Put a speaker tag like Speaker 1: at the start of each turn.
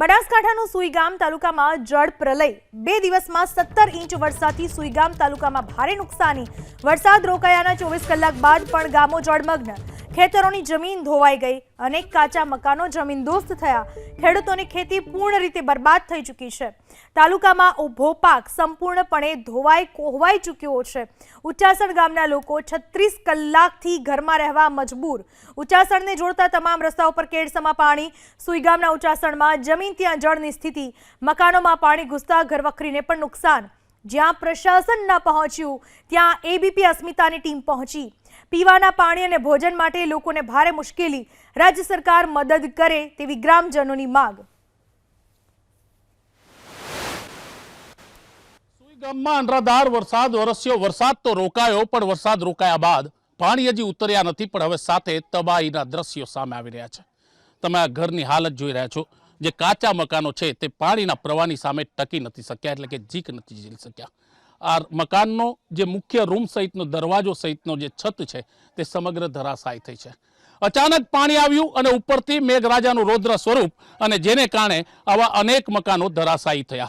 Speaker 1: બનાસકાંઠાનું સુઈગામ તાલુકામાં જળ પ્રલય. બે દિવસમાં સત્તર ઇંચ વરસાદથી સુઈગામ તાલુકામાં ભારે નુકસાની. વરસાદ રોકાયાના ચોવીસ કલાક બાદ પણ ગામો જળમગ્ન. ખેતરોની જમીન ધોવાઈ ગઈ. અનેક કાચા મકાનો જમીનદોસ્ત થયા. ખેડૂતોની ખેતી પૂર્ણ રીતે બરબાદ થઈ ચૂકી છે. તાલુકામાં ઊભો પાક સંપૂર્ણપણે ધોવાઈ કોહવાઈ ચૂક્યો છે. ઉચાસણ ગામના લોકો છત્રીસ કલાકથી ઘરમાં રહેવા મજબૂર. ઉચાસણને જોડતા તમામ રસ્તા ઉપર કેડસમાં પાણી. સુઈ ગામના ઉચાસણમાં જમીન ત્યાં જળની સ્થિતિ. મકાનોમાં પાણી ઘૂસતા ઘરવખરીને પણ નુકસાન. જ્યાં પ્રશાસન ન પહોંચ્યું, ત્યાં એબીપી અસ્મિતાની ટીમ પહોંચી. પીવાના પાણી અને ભોજન માટે લોકોને ભારે મુશ્કેલી. રાજ્ય સરકાર મદદ કરે તેવી ગ્રામજનોની માંગ.
Speaker 2: ગામમાં અનરાધાર વરસાદ, વરસ્યો વરસાદ તો રોકાયો, પણ વરસાદ રોકાયા બાદ પાણી હજી ઉતર્યા નથી, પણ હવે સાથે તબાહીના દ્રશ્યો સામે આવી રહ્યા છે. તમે આ ઘરની હાલત જોઈ રહ્યા છો. જે કાચા મકાનો છે તે પાણીના પ્રવાહની સામે ટકી નથી શક્યા, એટલે કે જીક નથી ઝીલી શક્યા. આ મકાનનો જે મુખ્ય રૂમ સહિતનો દરવાજો સહિતનો જે છત છે તે સમગ્ર ધરાશાય થઈ છે. અચાનક પાણી આવ્યું અને ઉપરથી મેઘરાજાનું રૌદ્ર સ્વરૂપ અને જેને કારણે આવા અનેક મકાનો ધરાશાયી થયા.